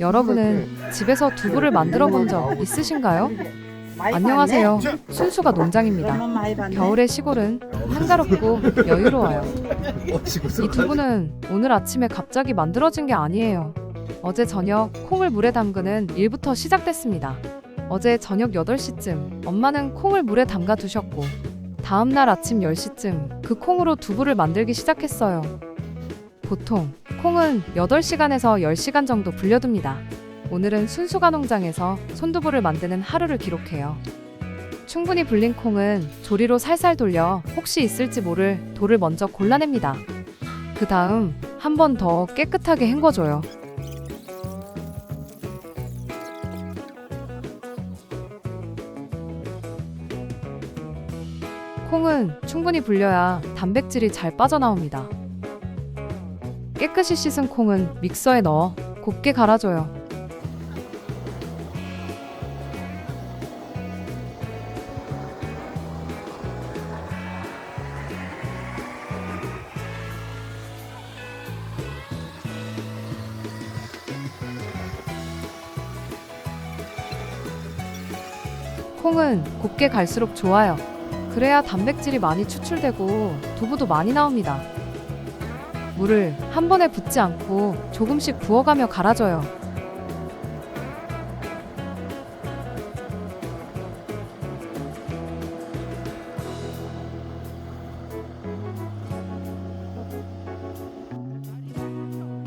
여러분은 집에서 두부를 만들어 본 적 있으신가요? 안녕하세요. 순수가 농장입니다. 겨울의 시골은 한가롭고 여유로워요. 이 두부는 오늘 아침에 갑자기 만들어진 게 아니에요. 어제 저녁 콩을 물에 담그는 일부터 시작됐습니다. 어제 저녁 8시쯤 엄마는 콩을 물에 담가 두셨고 다음 날 아침 10시쯤 그 콩으로 두부를 만들기 시작했어요. 보통 콩은 8시간에서 10시간 정도 불려둡니다. 오늘은 순수가 농장에서 손두부를 만드는 하루를 기록해요. 충분히 불린 콩은 조리로 살살 돌려 혹시 있을지 모를 돌을 먼저 골라냅니다. 그 다음 한 번 더 깨끗하게 헹궈줘요. 콩은 충분히 불려야 단백질이 잘 빠져나옵니다. 깨끗이 씻은 콩은 믹서에 넣어 곱게 갈아줘요. 콩은 곱게 갈수록 좋아요. 그래야 단백질이 많이 추출되고 두부도 많이 나옵니다. 물을 한 번에 붓지 않고 조금씩 부어가며 갈아줘요.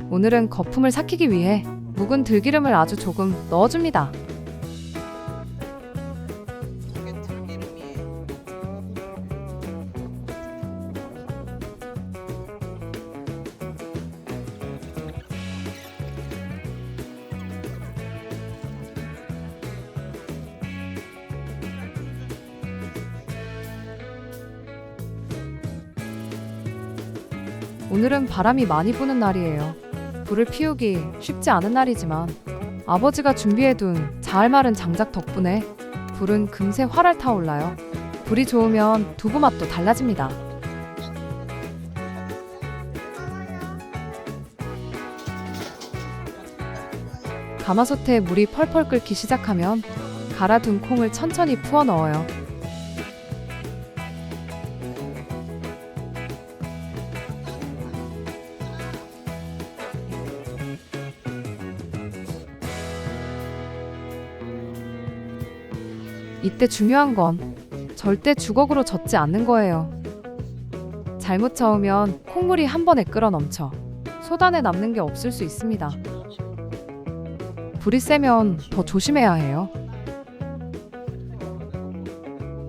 오늘은 거품을 삭히기 위해 묵은 들기름을 아주 조금 넣어줍니다. 오늘은 바람이 많이 부는 날이에요. 불을 피우기 쉽지 않은 날이지만 아버지가 준비해둔 잘 마른 장작 덕분에 불은 금세 활활 타올라요. 불이 좋으면 두부 맛도 달라집니다. 가마솥에 물이 펄펄 끓기 시작하면 갈아둔 콩을 천천히 부어 넣어요. 이때 중요한 건 절대 주걱으로 젓지 않는 거예요. 잘못 저으면 콩물이 한 번에 끓어 넘쳐 소단에 남는 게 없을 수 있습니다. 불이 세면 더 조심해야 해요.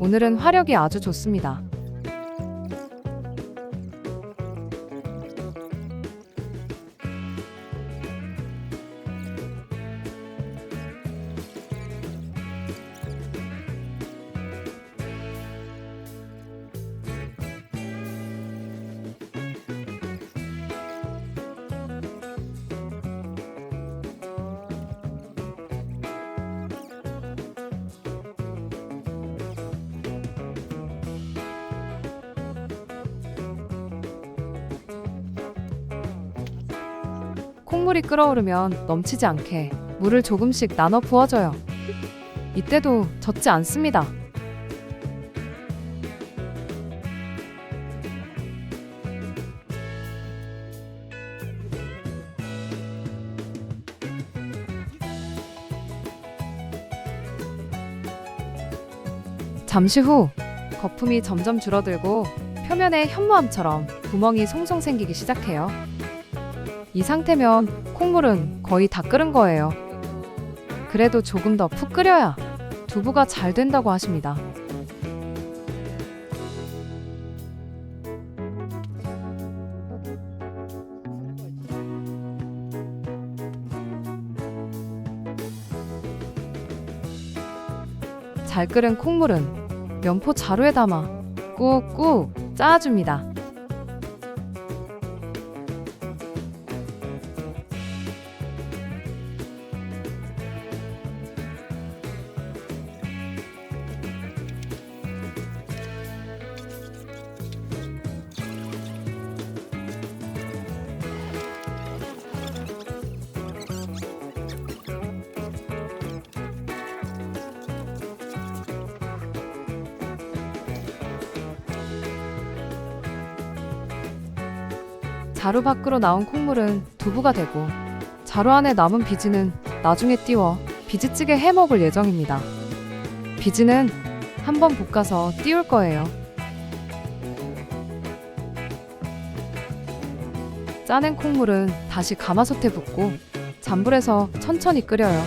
오늘은 화력이 아주 좋습니다. 콩물이 끓어오르면 넘치지 않게 물을 조금씩 나눠 부어줘요. 이때도 젓지 않습니다. 잠시 후 거품이 점점 줄어들고 표면에 현무암처럼 구멍이 송송 생기기 시작해요. 이 상태면 콩물은 거의 다 끓은 거예요. 그래도 조금 더 푹 끓여야 두부가 잘 된다고 하십니다. 잘 끓은 콩물은 면포 자루에 담아 꾹꾹 짜줍니다. 자루 밖으로 나온 콩물은 두부가 되고 자루 안에 남은 비지는 나중에 띄워 비지찌개 해 먹을 예정입니다. 비지는 한번 볶아서 띄울 거예요. 짜낸 콩물은 다시 가마솥에 붓고 잔불에서 천천히 끓여요.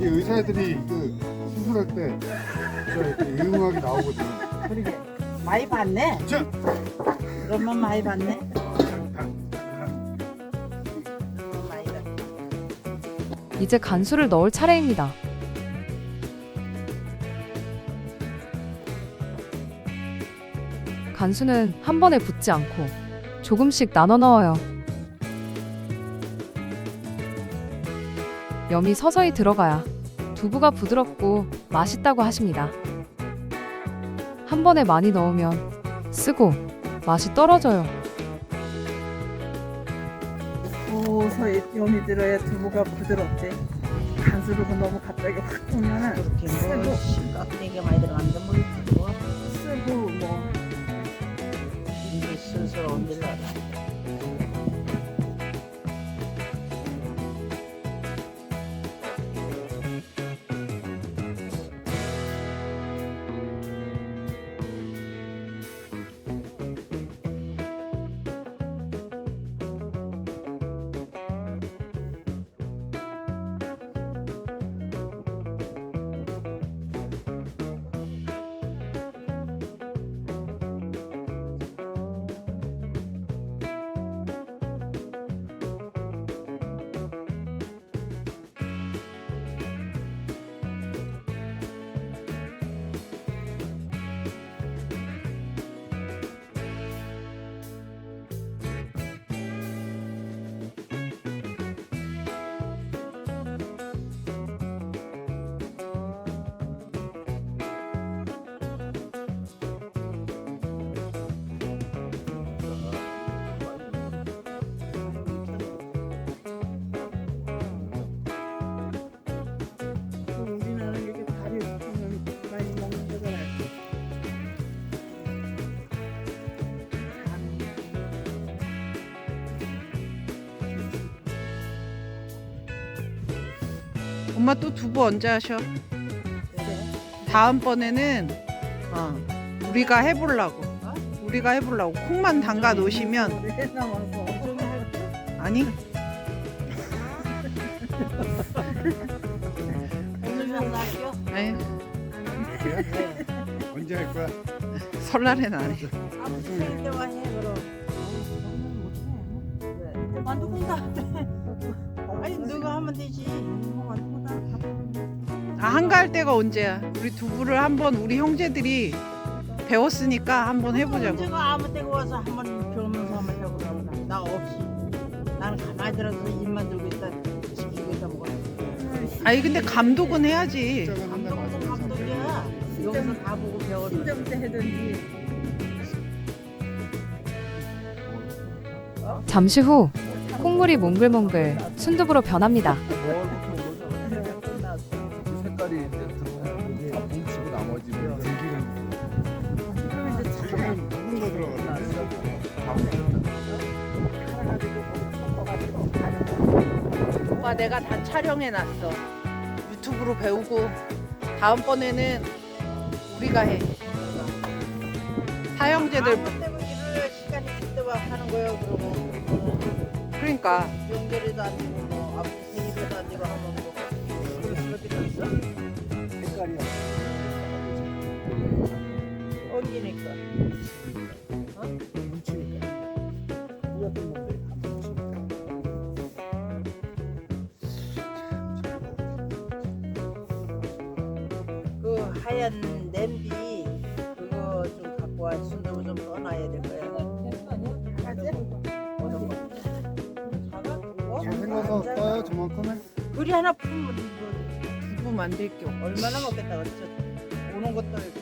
이 의사들이 그 수술할 때 진짜 이렇게 유용하게 나오거든. 그러게 많이 봤네. 자, 그러면 많이 봤네. 많이 봤네. 이제 간수를 넣을 차례입니다. 간수는 한 번에 붓지 않고 조금씩 나눠 넣어요. 염이 서서히 들어가야 두부가 부드럽고 맛있다고 하십니다. 한 번에 많이 넣으면 쓰고 맛이 떨어져요. 서서히 염이 들어야 두부가 부드럽지. 간수로 너무 갑자기 확 보면은 쓰고 뭐 심각하게 많이 들어갔는데 뭐 쓰고 뭐 이제 슬슬 옮길라 엄마 또 두부 언제 하셔? 다음번에는 어, 우리가 해보려고. 우리가 해보려고. 콩만 담가 놓으시면 아니 언제 할 거야? 설날엔 안 해. 한가할 때가 언제야? 우리 두부를 한번 우리 형제들이 배웠으니까 한번 해보자고. 언제가 아무 때가 와서 한번 배우면서 한번 해보자 나 없이 나는 가만히 들어서 입만 들고 있다 아니 근데 감독은 해야지. 감독은 감독이야. 여기서 다 보고 배워. 진짜부터 해든지 잠시 후 콩물이 몽글몽글 순두부로 변합니다. 오빠 내가 다 촬영해 놨어. 유튜브로 배우고 다음번에는 우리가 해. 사형제들 아무 때문에 일을 시간이 있을 때만 하는 거예요. 그러고 그러니까 연결해도 안 되고 뭐 앞에 생일에도 안 되고 하면 뭐 그럴 수가 있어? 색깔이 엉기니까. 뭉치니까 만들 게 없. 얼마나 먹겠다 어쩌 오는 것도 음식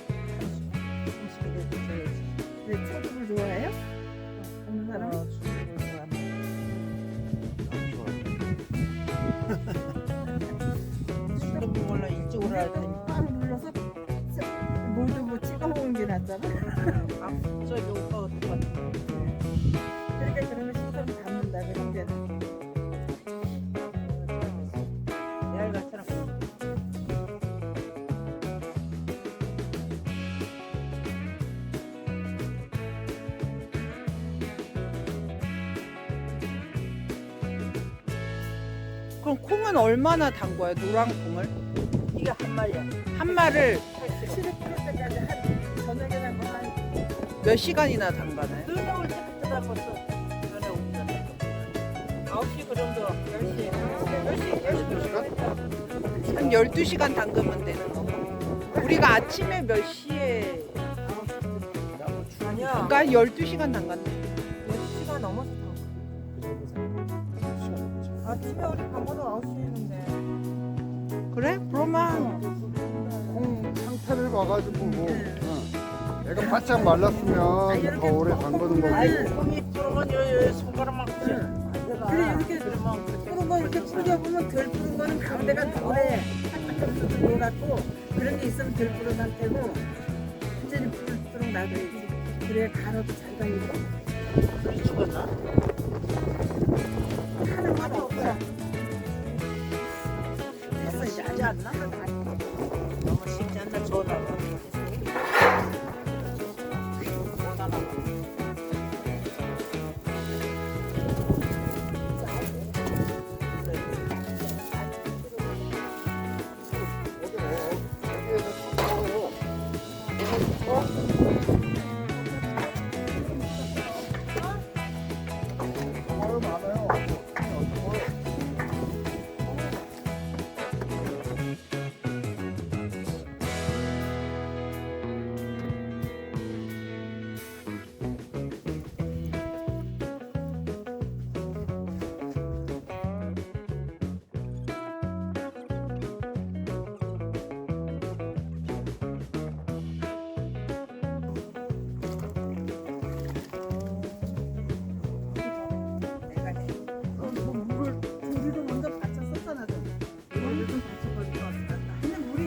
콩은 얼마나 담궈요? 노란 콩을 이게 한 마리야. 한 마를 때까지 한몇 시간이나 담가나요? 눈에 올 때부터 다 벌써 눈에 오기 전에. 9시 그 정도. 10시. 10시. 10시. 한 12시간 담그면 되는 거. 우리가 아침에 몇 시에 아니야. 그러니까 12시간 담갔네. 타. 아침에 우리 방문은 9시 했는데. 그래? 그러면 콩 상태를 봐가지고 뭐 응. 내가 바짝 말랐으면 더 오래 담그는 거고 아이고, 손이 들어간 요 손가락만 그치? 그래 이렇게 푸른 거 이렇게 풀겨 보면 덜 푸른 거는 가운데가 노래 한쪽도 노랗고 그런 게 있으면 덜 푸른 상태고 완전히 푸르도록 놔둬야지 그래야 갈아도 잘 불이 죽었나? 하는 건 없어 너무 쉽지 않나? 너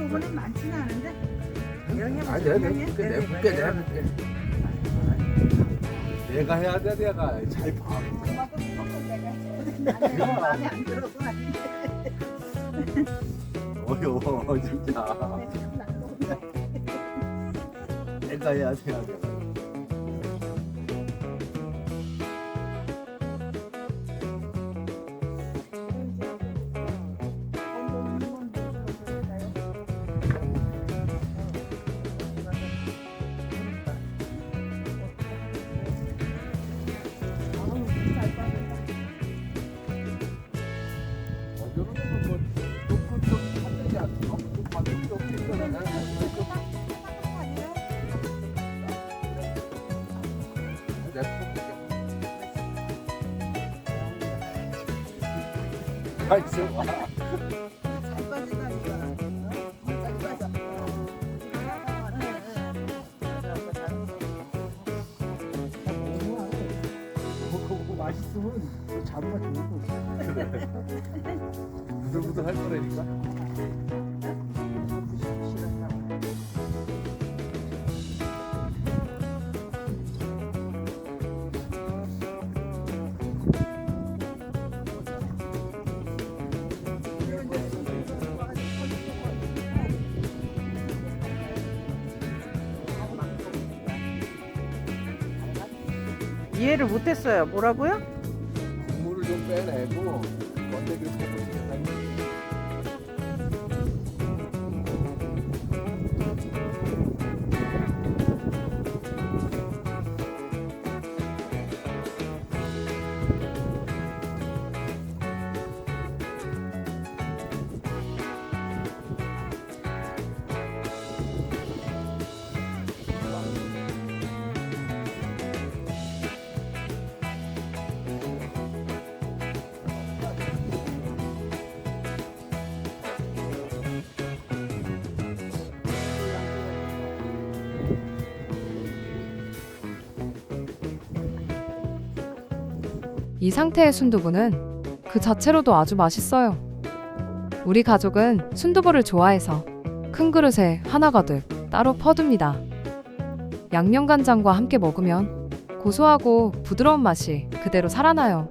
이번엔 많지는 않은데 영양 아니 내가 내볼게 내볼게 내가 해볼게 내가 해야 돼 내가. 잘봐. 내가 해야 마음에 안 들어서 어려워 진짜. 내가 해야 돼 해야 아, 이해를 못했어요. 뭐라고요? 이 상태의 순두부는 그 자체로도 아주 맛있어요. 우리 가족은 순두부를 좋아해서 큰 그릇에 하나 가득 따로 퍼둡니다. 양념간장과 함께 먹으면 고소하고 부드러운 맛이 그대로 살아나요.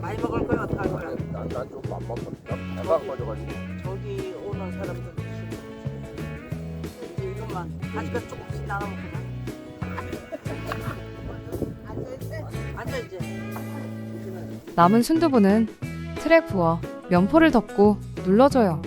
많이 먹을 거야 어떡할 거야? 난난좀 맘만 배가 빠져가지고. 저기 오는 사람들 드시고 이제 이것만 가지가 조금씩 나눠 먹구 남은 순두부는 틀에 부어 면포를 덮고 눌러줘요.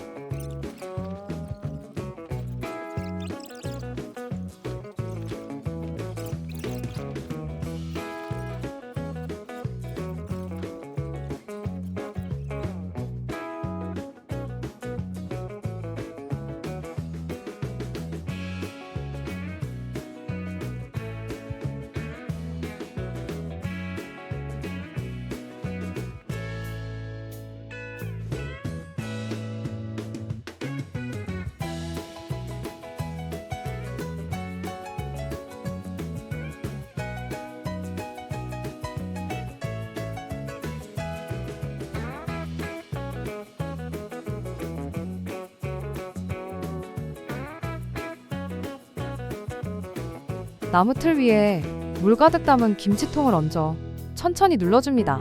나무 틀 위에 물 가득 담은 김치통을 얹어 천천히 눌러줍니다.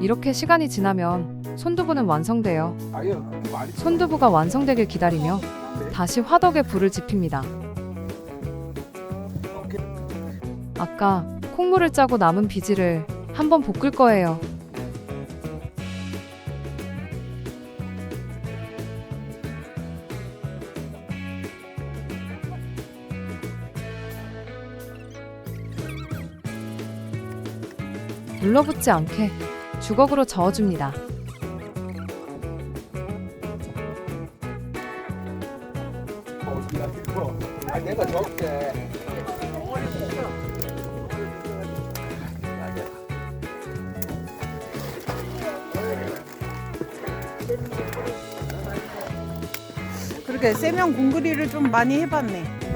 이렇게 시간이 지나면 손두부는 많이 손두부가 완성되길 기다리며 다시 화덕에 불을 지핍니다. 아까 콩물을 짜고 남은 비지를 한번 볶을 거예요. 눌러붙지 않게 주걱으로 저어줍니다. 아 내가. 그렇게 세면 공그리를 좀 많이 해봤네.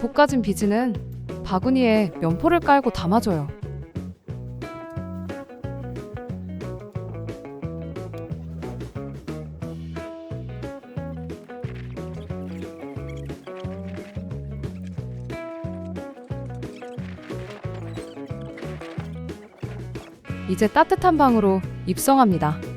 볶아진 비지는 바구니에 면포를 깔고 담아줘요. 이제 따뜻한 방으로 입성합니다.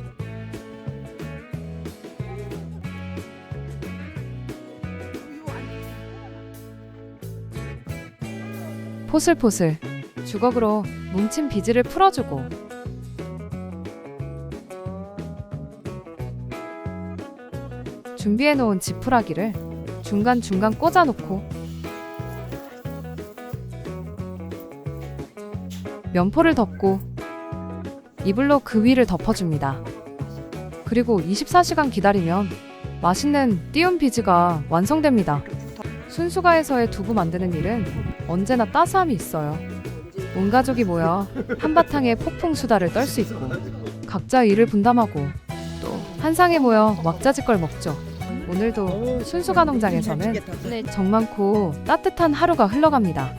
포슬포슬 주걱으로 뭉친 비지를 풀어주고 준비해놓은 지푸라기를 중간중간 꽂아놓고 면포를 덮고 이불로 그 위를 덮어줍니다. 그리고 24시간 기다리면 맛있는 띄운 비지가 완성됩니다. 순수가에서의 두부 만드는 일은 언제나 따스함이 있어요. 온 가족이 모여 한바탕에 폭풍 수다를 떨 수 있고 각자 일을 분담하고 또 한 상에 모여 왁자지껄 먹죠. 오늘도 순수가 농장에서는 정 많고 따뜻한 하루가 흘러갑니다.